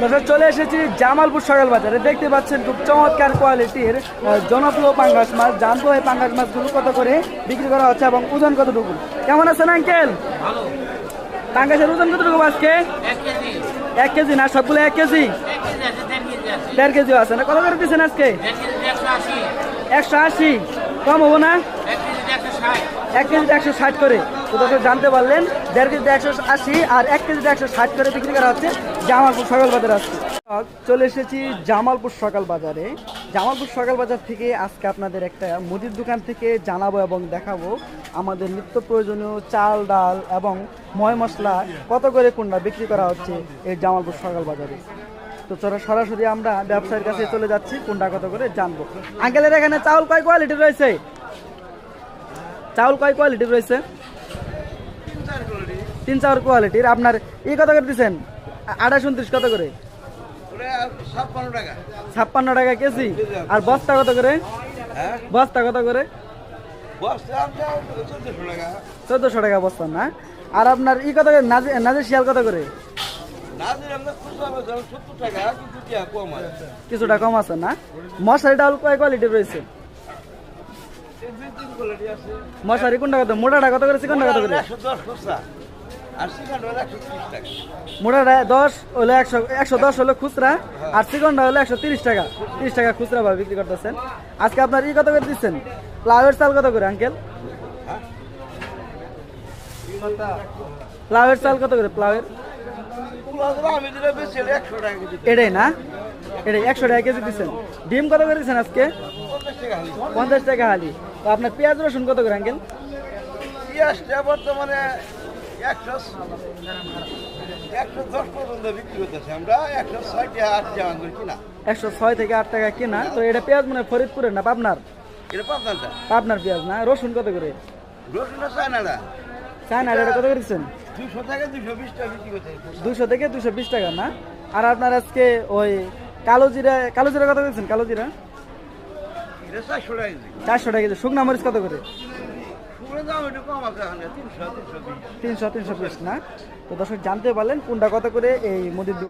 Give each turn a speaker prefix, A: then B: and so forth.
A: দর্শক চলে এসেছি জামালপুর সকাল বাজারে। দেখতে পাচ্ছেন খুব চমৎকার কোয়ালিটির জনপ্রিয় পাঙ্গাস মাছ জানব এই পাঙ্গাস মাছগুলো কত করে বিক্রি করা হচ্ছে এবং ওজন কতটুকু? কেমন আছেন আঙ্কেল? পাঙ্গাসের ওজন কতটুকু আজকে?
B: এক কেজি।
A: না সবগুলো এক কেজি?
B: দেড় কেজি আছে।
A: না। কত করে দিচ্ছেন আজকে?
B: একশো আশি।
A: কম হব না?
B: এক কেজি একশো ষাট
A: করে। তো দর্শক জানতে পারলেন দেড় কেজিতে একশো আশি আর এক কেজিতে একশো ষাট করে বিক্রি করা হচ্ছে জামালপুর সকাল বাজারে আসছে চলে এসেছি জামালপুর সকাল বাজারে। জামালপুর সকাল বাজার থেকে আজকে আপনাদের একটা মুদির দোকান থেকে জানাব এবং দেখাবো আমাদের নিত্য প্রয়োজনীয় চাল, ডাল এবং ময় মশলা কত করে কোনটা বিক্রি করা হচ্ছে এই জামালপুর সকাল বাজারে। তো সরাসরি আমরা ব্যবসায়ীর কাছে চলে যাচ্ছি, কোনটা কত করে জানব। আঙ্কেলের এখানে চাউল কয় কোয়ালিটি রয়েছে? চাউল কয় কোয়ালিটির রয়েছে? তিন চার কোয়ালিটির আপনার ই কত করে দিচ্ছেন আঠাশ উনত্রিশ কত করে?
C: ছাপ্পান্ন টাকা
A: কেজি। আর বস্তা কত করে? বস্তা কত করে?
C: চোদ্দশো টাকা
A: বস্তা না? আর আপনার ই কত করে? নাজে নাজে শিয়াল কত করে? কিছুটা কম আছে না? মশারি ডাউল কয় কোয়ালিটির রয়েছে? মশারি কোনটা কত? মোটাটা কত করে? চিকনটা কত করে? মোটাটা দশ হলে একশো একশো দশ হলে খুচরা আর চিকনটা হলে একশো তিরিশ টাকা। তিরিশ টাকা খুচরা ভাবে বিক্রি করতেছেন। আজকে আপনার ই কত করে দিচ্ছেন? প্লাউয়ের চাল কত করে আঙ্কেল? প্লাউয়ের চাল কত করে প্লাউয়ের এটাই না? এটাই একশো টাকা কেজি দিচ্ছেন। ডিম কত করে দিচ্ছেন আজকে?
C: পঞ্চাশ টাকা হালি
A: পঞ্চাশ টাকা হালি। তো আপনার পেঁয়াজ রসুন কত করে আঙ্কেল?
C: পেঁয়াজটা বর্তমানে একশো ছয়
A: থেকে আট টাকা কেনা। তো এটা পেঁয়াজ মানে ফরিদপুরের না পাবনার? পাবনার পেঁয়াজ না? রসুন কত করে? এটা কত
C: দুশো থেকে দুশো বিশ টাকা
A: না? আর আপনার আজকে ওই কালো জিরা কালো জিরা কত দিচ্ছেন? কালো জিরা
C: চারশো টাকা
A: শুকনা মরিচ কত করে?
C: তিনশো তিনশো
A: পিস না? তো দর্শক জানতে পারলেন কোনটা কত করে এই মুদির